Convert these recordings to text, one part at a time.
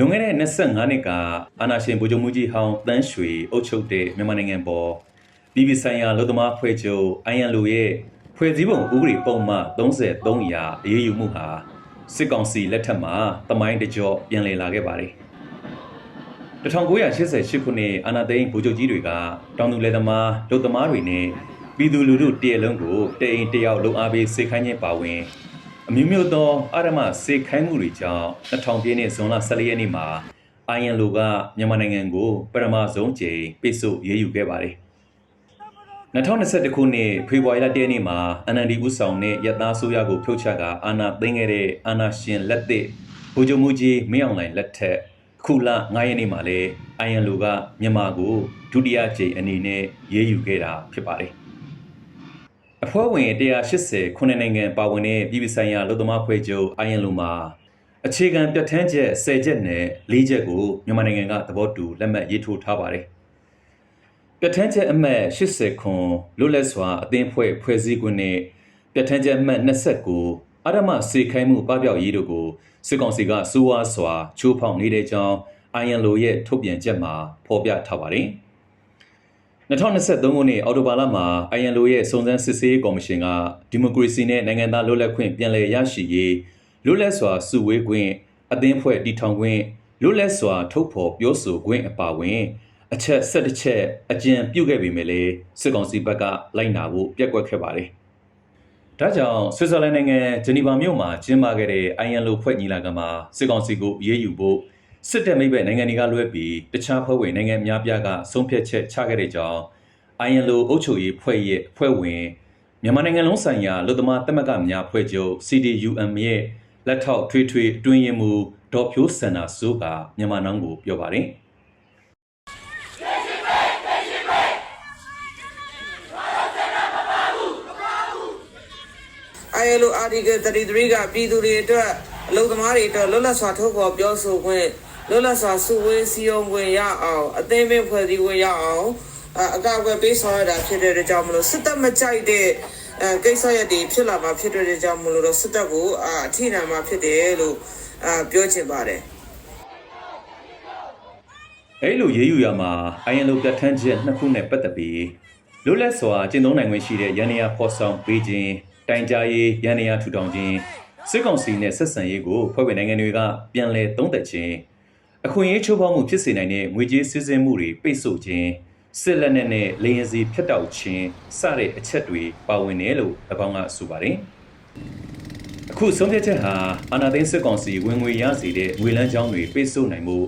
လွန်ခဲ့တဲ့25နှစ်ကအာနာရှင်ဗိုလ်ချုပ်မှုကြီးဟောင်းတန်းရွှေအုပ်ချုပ်တဲ့မြန်မာနိုင်ငံပေါ်ပြည်ပဆိုင်ရာလူသမားဖွဲ့ချုပ် INLO ရဲ့ဖွဲ့စည်းပုံဥပဒေပုံမှန်33ရာအရေးယူမှုဟာစစ်ကောင်စီလက်ထက်မှာတမိုင်းတကြော့ပြန်လည်လာခဲ့ပါတယ်1988ခုနှစ်အာနာသိန်းဗိုလ်ချုပ်ကြီးတွေကတောင်သူလယ်သမားလူသမားတွေနဲ့ပြည်သူလူထုတရက်လုံးကိုတအိမ်တယောက်လုံအားပေးစေခိုင်းခြင်းပါဝင် အမျိုးမျိုးသောအာရမစေခိုင်းမှုတွေကြောင့်2000ပြည့်နှစ်ဇွန်လ14ရက်နေ့မှာ INLO ကမြန်မာနိုင်ငံကိုပထမဆုံးကြိမ်ပိတ်ဆို့ရေးယူခဲ့ပါတယ်။2021ခုနှစ်ဖေဖော်ဝါရီလ1ရက်နေ့မှာ NND ဦးဆောင်တဲ့ရတနာဆိုရကိုဖြုတ်ချကအာဏာသိမ်းခဲ့တဲ့အာဏာရှင်လက်သစ်ဗိုလ်ချုပ်မှုကြီးမင်းအောင်လှိုင်လက်ထက်အခုလ9ရက်နေ့မှာလည်း INLO ကမြန်မာကိုဒုတိယကြိမ်အနေနဲ့ရေးယူခဲ့တာဖြစ်ပါတယ်။ အဖွဲ့ဝင်180ခုနှစ်နိုင်ငံပါဝင်တဲ့ပြည်ပဆိုင်ရာလူသမားဖွဲ့ချုပ် INLO မှာအခြေခံပြဋ္ဌာန်းချက်10ချက်နဲ့4ချက်ကိုမြန်မာနိုင်ငံကသဘောတူလက်မှတ်ရေးထိုးထားပါတယ်။ပြဋ္ဌာန်းချက်အမှတ်80ခွန်လွတ်လပ်စွာအသင်းဖွဲ့ဖွဲ့စည်းခွင့်နဲ့ပြဋ္ဌာန်းချက်အမှတ်29အာရမစေခိုင်းမှုပပျောက်ရေးတို့ကိုစစ်ကောင်စီကစိုးဝါးစွာချိုးဖောက်နေတဲ့ကြောင်း INLO ရဲ့ထုတ်ပြန်ချက်မှာဖော်ပြထားပါတယ်။ 2023ခုနှစ်အောက်တိုဘာလမှာ INLO ရဲ့စုံစမ်းစစ်ဆေးရေးကော်မရှင်ကဒီမိုကရေစီနဲ့နိုင်ငံသားလွတ်လပ်ခွင့်ပြန်လည်ရရှိရေးလွတ်လပ်စွာစုဝေးခွင့်အသင်းဖွဲ့တည်ထောင်ခွင့်လွတ်လပ်စွာထုတ်ဖော်ပြောဆိုခွင့်အပါအဝင်အချက်17ချက်အကျဉ်ပြုခဲ့ပေမဲ့လည်းစစ်ကောင်စီဘက်ကလိုက်နာဖို့ပြက်ကွက်ခဲ့ပါတယ်။ဒါကြောင့်ဆွစ်ဇာလန်နိုင်ငံဂျနီဗာမြို့မှာကျင်းပခဲ့တဲ့ INLO ဖွဲ့ညီလာခံမှာစစ်ကောင်စီကိုအရေးယူဖို့ စစ်တပ်မိဘနိုင်ငံတွေကလွဲပြီးတခြားဖွဲ့ဝင်နိုင်ငံအများပြားကဆုံးဖြတ်ချက်ချခဲ့တဲ့ကြောင်း INLO အုပ်ချုပ်ရေးဖွဲ့ရဲ့ဖွဲ့ဝင်မြန်မာနိုင်ငံလုံးဆိုင်ရာလူသမားတက်မကများဖွဲ့ချုပ် CDUM ရဲ့လက်ထောက်ထွေထွေအတွင်းရင်မူဒေါ်ဖြိုးစန္ဒာစိုးကမြန်မာနောင်ကိုပြောပါတယ် ILO Article 33ကပြည်သူတွေအတွက်အလုပ်သမားတွေအတွက်လွတ်လပ်စွာထုတ်ဖော်ပြောဆိုခွင့် လွတ်လပ်စွာစုဝေးစည်းရုံးခွင့်ရအောင်အသင်းပင်ဖွဲ့စည်းခွင့်ရအောင်အအကောက်အကွယ်ပေးဆောင်ရတာဖြစ်တဲ့အတွက်ကြောင့်မလို့စစ်တပ်မကြိုက်တဲ့အဲကိစ္စရပ်တွေဖြစ်လာမှာဖြစ်တဲ့အတွက်ကြောင့်မလို့တော့စစ်တပ်ကိုအအထိနာမှာဖြစ်တယ်လို့အပြောချင်ပါတယ်အဲ့လိုရေးယူရမှာ INLO ပြဋ္ဌာန်းချက်နှစ်ခုနဲ့ပတ်သက်ပြီးလွတ်လပ်စွာကျင့်သုံးနိုင်ခွင့်ရှိတဲ့ရန်နေရဖော်ဆောင်ပေးခြင်းတိုင်ကြားရေးရန်နေရထူထောင်ခြင်းစစ်ကောင်စီနဲ့ဆက်ဆံရေးကိုဖွဲ့ဝင်နိုင်ငံတွေကပြန်လည်သုံးသပ်ခြင်း အခွင့်အရေးချိုးဖောက်မှုဖြစ်စေနိုင်တဲ့ငွေကြေးစစ်ဆေးမှုတွေပိတ်ဆို့ခြင်းစစ်လက်နက်နဲ့လေရင်စီဖျက်တောက်ခြင်းစတဲ့အချက်တွေပါဝင်တယ်လို့၎င်းကဆိုပါတယ်အခုဆုံးဖြတ်ချက်ဟာအာဏာသိမ်းစစ်ကောင်စီဝင်ငွေရစေတဲ့ငွေလန်းချောင်းတွေပိတ်ဆို့နိုင်မှု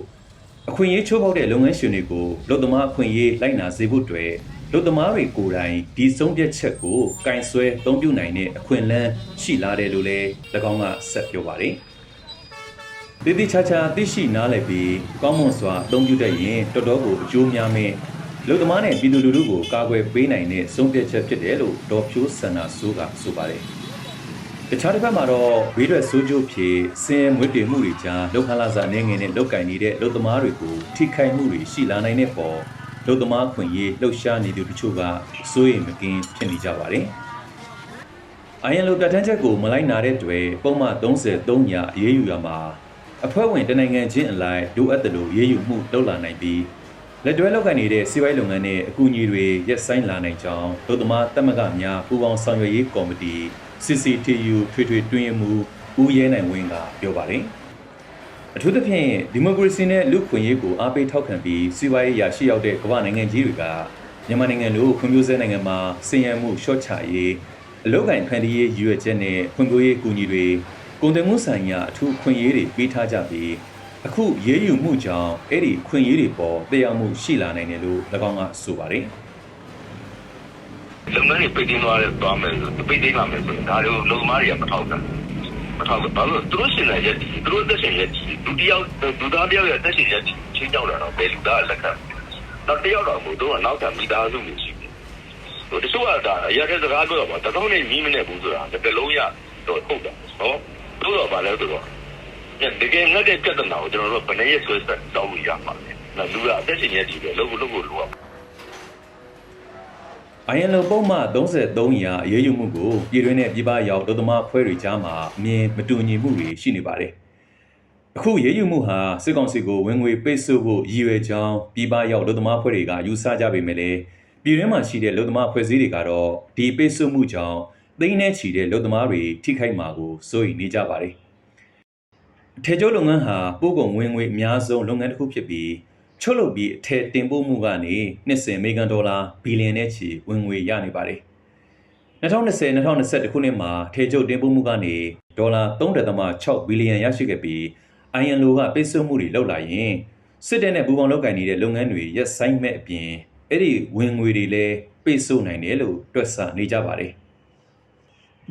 အခွင့်အရေးချိုးဖောက်တဲ့လုပ်ငန်းရှင်တွေကိုလူသမားအခွင့်အရေးလိုက်နာစေဖို့အတွက်လူသမားတွေကိုယ်တိုင်ဒီဆုံးဖြတ်ချက်ကိုကင်ဆွဲအသုံးပြုနိုင်တဲ့အခွင့်အလမ်းရှိလာတယ်လို့လည်း၎င်းကဆက်ပြောပါတယ် တည်တည်ချာချာသိရှိနားလည်ပြီးကောင်းမွန်စွာအသုံးပြုတတ်ရင်တော်တော်ကိုအကျိုးများမယ်လူသမားနဲ့ပြည်သူလူထုကိုကာကွယ်ပေးနိုင်တဲ့ဆုံးဖြတ်ချက်ဖြစ်တယ်လို့ဒေါ်ဖြိုးစန္ဒာစိုးကဆိုပါတယ်တခြားတစ်ဖက်မှာတော့ဘေးရွက်ဆိုးကျိုးဖြေစင်မွေးတေမှုတွေကြားလောက်ခလာစာအနေငယ်နဲ့လောက်ကင်နေတဲ့လူသမားတွေကိုထိခိုက်မှုတွေရှိလာနိုင်တဲ့ပေါ်လူသမားခွင့်ရေးလှုပ်ရှားနေသူတချို့ကစိုးရိမ်မကင်းဖြစ်နေကြပါတယ်။အိုင်ယန်လိုပြဋ္ဌာန်းချက်ကိုမလိုက်နာတဲ့တွေပုံမှန်33ညအရေးယူရမှာ အဖွဲ့ဝင်တနိုင်ငံချင်းအလိုက်လိုအပ်တယ်လို့ရေးယူမှုလုပ်လာနိုင်ပြီးလက်တွဲလောက်ကန်နေတဲ့စီးပွားရေးလုပ်ငန်းနဲ့အကူအညီတွေရက်ဆိုင်လာနိုင်ကြောင်းဒုသမားတက်မကများပူးပေါင်းဆောင်ရွက်ရေးကော်မတီ CCTU ထွေထွေတွင်းမှုဦးရဲနိုင်ဝင်းကပြောပါတယ်အထူးသဖြင့်ဒီမိုကရေစီနဲ့လူ့ခွင့်ရေးကိုအားပေးထောက်ခံပြီးစီးပွားရေးရာရှိရောက်တဲ့ကမ္ဘာနိုင်ငံကြီးတွေကမြန်မာနိုင်ငံလိုဖွံ့ဖြိုးဆဲနိုင်ငံမှာစင်ရမှုရှော့ချရေးအလုပ်ကိုင်ဖန်တီးရေးရည်ရွယ်ချက်နဲ့ဖွံ့ဖြိုးရေးကူညီတွေ ကုန်သွယ်မှုဆိုင်ရာအထူးခွင့်ရေးတွေပေးထားကြပြီးအခုရေးယူမှုကြောင့်အဲ့ဒီခွင့်ရေးတွေပေါ်တရားမှုရှိလာနိုင်တယ်လို့၎င်းကဆိုပါတယ်လုပ်ငန်းတွေပိတ်သိမ်းသွားတယ်သွားမယ်ဆိုပိတ်သိမ်းလာမယ်ဆိုရင်ဒါတွေကိုလုံသမားတွေကမထောက်ဘူးမထောက်ဘူးဘာလို့သူတို့ရှင်တဲ့ရက်ဒီသူတို့သက်ရှင်ရက်ဒီလူတယောက်လူသားတယောက်ရဲ့သက်ရှင်ရက်ဒီချင်းကြောက်တာတော့ဘယ်လူသားလက်ခံတော့တယောက်တော့မို့တော့နောက်ထပ်မိသားစုတွေရှိတယ်ဟိုတချို့ကဒါအရက်တဲ့စကားပြောတော့တကောင်းနဲ့ညီးမနဲ့ဘူးဆိုတာတစ်လုံးရတော့ဟုတ်တာနော် တို့တော့ဗာလဲဆိုတော့တကယ်ငတ်တဲ့ပြဿနာကိုကျွန်တော်တို့ဘယ်နဲ့ရဆွဲဆက်တောက်လို့ရမှာလဲနော်လူကအသက်ရှင်ရက်ဒီပဲလုပ်ဖို့လုပ်ဖို့လိုအောင် ILO ပုံမှန်33ရာအရေးယူမှုကိုပြည်တွင်းနဲ့ပြည်ပရောက်ဒုသမားအဖွဲ့တွေကြားမှာအမြင်မတူညီမှုတွေရှိနေပါတယ်။အခုရေးယူမှုဟာစစ်ကောင်စီကိုဝင်ငွေပိတ်ဆို့ဖို့ရည်ရွယ်ကြောင်းပြည်ပရောက်လူသမားဖွဲ့တွေကယူဆကြပေမဲ့လည်းပြည်တွင်းမှာရှိတဲ့လူသမားဖွဲ့စည်းတွေကတော့ဒီပိတ်ဆို့မှုကြောင့် သိန်းနဲ့ချီတဲ့လူသမားတွေထိခိုက်မှာကိုစိုးရိမ်နေကြပါတယ်။ထေကျိုးလုပ်ငန်းဟာပို့ကုန်ဝင်ငွေအများဆုံးလုပ်ငန်းတစ်ခုဖြစ်ပြီးချုပ်လုပ်ပြီးအထက်တင်ပို့မှုကနေနှစ်စဉ်အမေရိကန်ဒေါ်လာဘီလီယံနဲ့ချီဝင်ငွေရနေပါတယ်။2020-2021ခုနှစ်မှာထေကျုပ်တင်ပို့မှုကနေဒေါ်လာ3.6ဘီလီယံရရှိခဲ့ပြီး INLO ကပိတ်ဆို့မှုတွေလုပ်လာရင်စစ်တပ်နဲ့ပူးပေါင်းလုပ်ကိုင်နေတဲ့လုပ်ငန်းတွေရက်ဆိုင်မဲ့အပြင်အဲ့ဒီဝင်ငွေတွေလည်းပိတ်ဆို့နိုင်တယ်လို့တွက်ဆနေကြပါတယ်။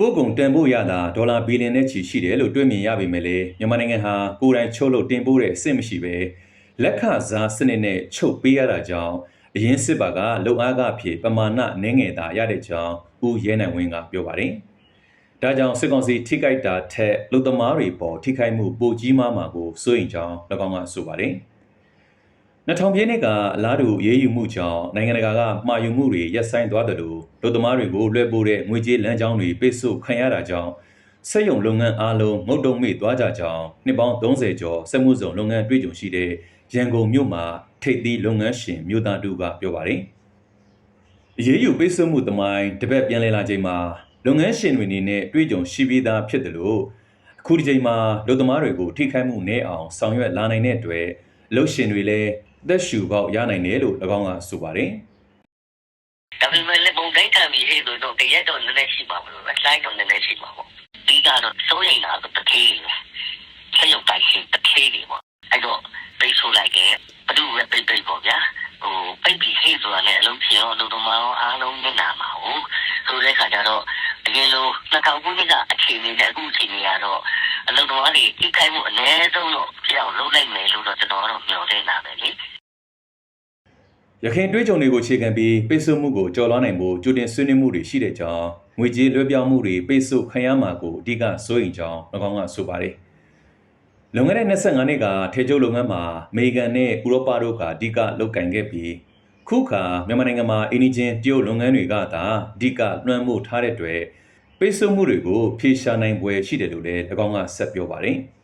ပို့ကုန်တန်ဖို့ရတာဒေါ်လာဘီလီယံနဲ့ချီရှိတယ်လို့တွက်မြင်ရပေမဲ့လည်းမြန်မာနိုင်ငံဟာကိုယ်တိုင်ချုပ်လို့တင်ပို့တဲ့အဆင့်မရှိပဲလက်ခစားစနစ်နဲ့ချုပ်ပေးရတာကြောင့်အရင်စစ်ပါကလုံအားကဖြစ်ပမာဏနည်းငယ်သာရတဲ့ကြောင်းဦးရဲနိုင်ဝင်းကပြောပါတယ်။ဒါကြောင့်စစ်ကောင်စီထိခိုက်တာထက်လူသမားတွေပေါ်ထိခိုက်မှုပိုကြီးမားမှာကိုစိုးရိမ်ကြောင်း၎င်းကဆိုပါတယ်။ 2000ပြည့်နှစ်ကအလားတူရေးယူမှုကြောင့်နိုင်ငံတကာကမှားယွင်းမှုတွေရပ်ဆိုင်းသွားတယ်လို့လူသမားတွေကိုလွှဲပို့တဲ့ငွေကြေးလမ်းကြောင်းတွေပိတ်ဆို့ခံရတာကြောင့်စက်ရုံလုပ်ငန်းအားလုံးငုတ်တုံမိသွားကြကြောင်းနှစ်ပေါင်း30ကျော်စက်မှုဇုံလုပ်ငန်းတွေ့ကြုံရှိတဲ့ရန်ကုန်မြို့မှာထိပ်သီးလုပ်ငန်းရှင်မြို့သားတူကပြောပါတယ်။အရေးယူပိတ်ဆို့မှုတမိုင်းတပတ်ပြန်လည်လာချိန်မှာလုပ်ငန်းရှင်တွေအနေနဲ့တွေ့ကြုံရှိပြီးသားဖြစ်တယ်လို့အခုဒီချိန်မှာလူသမားတွေကိုထိခိုက်မှုနည်းအောင်ဆောင်ရွက်လာနိုင်တဲ့အတွက်လုပ်ရှင်တွေလည်း သက်ရှူပေါက်ရနိုင်တယ်လို့၎င်းကဆိုပါတယ်။ဒါပေမဲ့လည်းပုံတိုင်းခံပြီးဟဲ့ဆိုတော့တရက်တော့နည်းနည်းရှိပါမလို့အဆိုင်တော့နည်းနည်းရှိပါပေါ့ဒီကတော့စိုးရိမ်တာတော့တစ်ခေးပဲဆက်ရောက်တိုင်းရှိတစ်ခေးတွေပေါ့အဲ့တော့ပိတ်ဆို့လိုက်တယ်ဘဒုပဲပိတ်ပိတ်ပေါ့ဗျာဟိုပိတ်ပြီးဟဲ့ဆိုတာလည်းအလုံးချင်အောင်လုံးသမားအောင်အားလုံးမျက်နှာမှာဟုတ်ဆိုတဲ့ခါကျတော့တကယ်လို့နှစ်ကောင်ခုနှစ်ကအခြေအနေနဲ့အခုအခြေအနေကတော့အလုံးသမားတွေထိခိုက်မှုအနည်းဆုံးတော့ပြောင်းလုံးလိုက်မယ်လို့တော့ကျွန်တော်ကတော့မျှော်လင့်တာပဲလေ ရခိုင်တွေးကြုံတွေကိုအခြေခံပြီးပိတ်ဆို့မှုကိုကြော်လွှားနိုင်ဖို့ကြိုတင်ဆွေးနွေးမှုတွေရှိတဲ့ကြောင်းငွေကြေးလွှဲပြောင်းမှုတွေပိတ်ဆို့ခံရမှာကိုအဓိကစိုးရိမ်ကြောင်း၎င်းကဆိုပါတယ်။လွန်ခဲ့တဲ့25နှစ်ကထေကျုပ်လုပ်ငန်းမှာအမေရိကန်နဲ့ဥရောပတို့ကအဓိကလုပ်ကင်ခဲ့ပြီးခုခါမြန်မာနိုင်ငံမှာအင်းဂျင်တရုတ်လုပ်ငန်းတွေကသာအဓိကလွှမ်းမိုးထားတဲ့အတွက်ပိတ်ဆို့မှုတွေကိုဖြေရှာနိုင်ပွဲရှိတယ်လို့လည်း၎င်းကဆက်ပြောပါတယ်။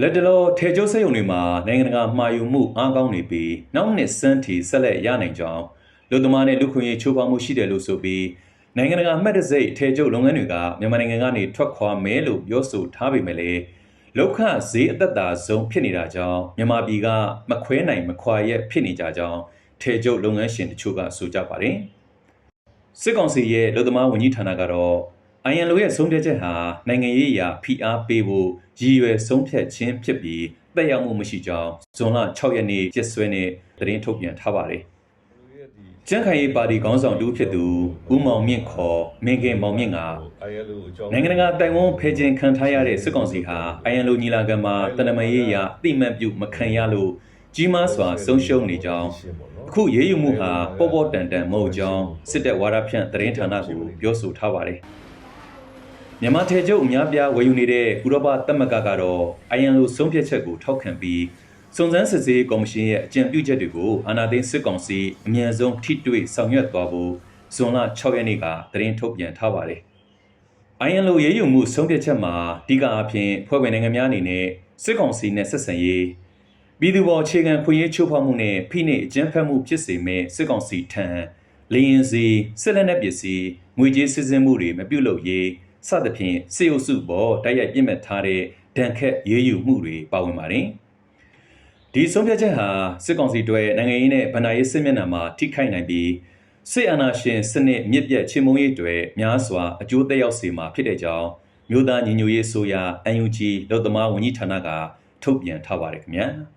လက်တလောထေကျိုးစက်ရုံတွေမှာနိုင်ငံတကာမှာယူမှုအားကောင်းနေပြီးနောက်နှစ်စန်းထိဆက်လက်ရနိုင်ကြောင်းလူသမားနဲ့လူခွင့်ရေးချိုးဖောက်မှုရှိတယ်လို့ဆိုပြီးနိုင်ငံတကာမှတ်တံဆိတ်ထေကျိုးလုပ်ငန်းတွေကမြန်မာနိုင်ငံကနေထွက်ခွာမယ်လို့ပြောဆိုထားပေမဲ့လည်းလောက်ခဈေးအသက်သာဆုံးဖြစ်နေတာကြောင့်မြန်မာပြည်ကမခွဲနိုင်မခွာရက်ဖြစ်နေကြကြောင်းထေကျိုးလုပ်ငန်းရှင်တချို့ကဆိုကြပါတယ်စစ်ကောင်စီရဲ့လူသမားဝန်ကြီးဌာနကတော့ INLO ရဲ့ဆုံးဖြတ်ချက်ဟာနိုင်ငံရေးအရာဖိအားပေးဖို့ရည်ရွယ်ဆုံးဖြတ်ခြင်းဖြစ်ပြီးတက်ရောက်မှုမရှိကြောင်းဇွန်လ6ရက်နေ့ကျစ်ဆွဲနဲ့သတင်းထုတ်ပြန်ထားပါတယ်။ကျန်းခိုင်ရေးပါတီခေါင်းဆောင်တူဖြစ်သူဦးမောင်မြင့်ခေါ်မင်းကင်မောင်မြင့်က ILO အကြောင်းနိုင်ငံတကာတိုင်ဝမ်ဖဲခြင်းခံထားရတဲ့စစ်ကောင်စီဟာ INLO ညီလာခံမှာတနမရေးအရာအတိမတ်ပြုမခံရလို့ကြီးမားစွာဆုံးရှုံးနေကြောင်းအခုရေးယူမှုဟာပေါ်ပေါ်တန်တန်မဟုတ်ကြောင်းစစ်တပ်ဝါဒဖြန့်သတင်းဌာနကိုပြောဆိုထားပါတယ်။ မြန်မာထေကျုပ်အများပြားဝယ်ယူနေတဲ့ဥရောပသမဂ္ဂကတော့ INLO ဆုံးဖြတ်ချက်ကိုထောက်ခံပြီးစုံစမ်းစစ်ဆေးရေးကော်မရှင်ရဲ့အကြံပြုချက်တွေကိုအာဏာသိမ်းစစ်ကောင်စီအမြန်ဆုံးထိတွေ့ဆောင်ရွက်သွားဖို့ဇွန်လ6ရက်နေ့ကသတင်းထုတ်ပြန်ထားပါတယ်။ INLO ရေးယူမှုဆုံးဖြတ်ချက်မှာအဓိကအဖြစ်ဖွဲ့ဝင်နိုင်ငံများအနေနဲ့စစ်ကောင်စီနဲ့ဆက်ဆံရေးပြည်သူပေါ်အခြေခံခွင့်ရေးချိုးဖောက်မှုနဲ့ဖိနှိပ်အကြမ်းဖက်မှုဖြစ်စေမဲ့စစ်ကောင်စီထံလေရင်စီစစ်လက်နက်ပစ္စည်းငွေကြေးစစ်စင်မှုတွေမပြုလုပ်ရေး စသဖြင့်စေအုပ်စုပေါ်တိုက်ရိုက်ပြစ်မှတ်ထားတဲ့ဒဏ်ခတ်ရေးယူမှုတွေပါဝင်ပါတယ်။ဒီဆုံးဖြတ်ချက်ဟာစစ်ကောင်စီတွေနိုင်ငံရေးနဲ့ဗဏ္ဍာရေးစစ်မျက်နှာမှာထိခိုက်နိုင်ပြီးစစ်အာဏာရှင်စနစ်မြစ်ပြတ်ချေမှုန်းရေးတွေများစွာအကျိုးသက်ရောက်စေမှာဖြစ်တဲ့ကြောင်းမြို့သားညီညွတ်ရေးဆိုရာ UNG လုံသမားဝန်ကြီးဌာနကထုတ်ပြန်ထားပါတယ်ခင်ဗျာ။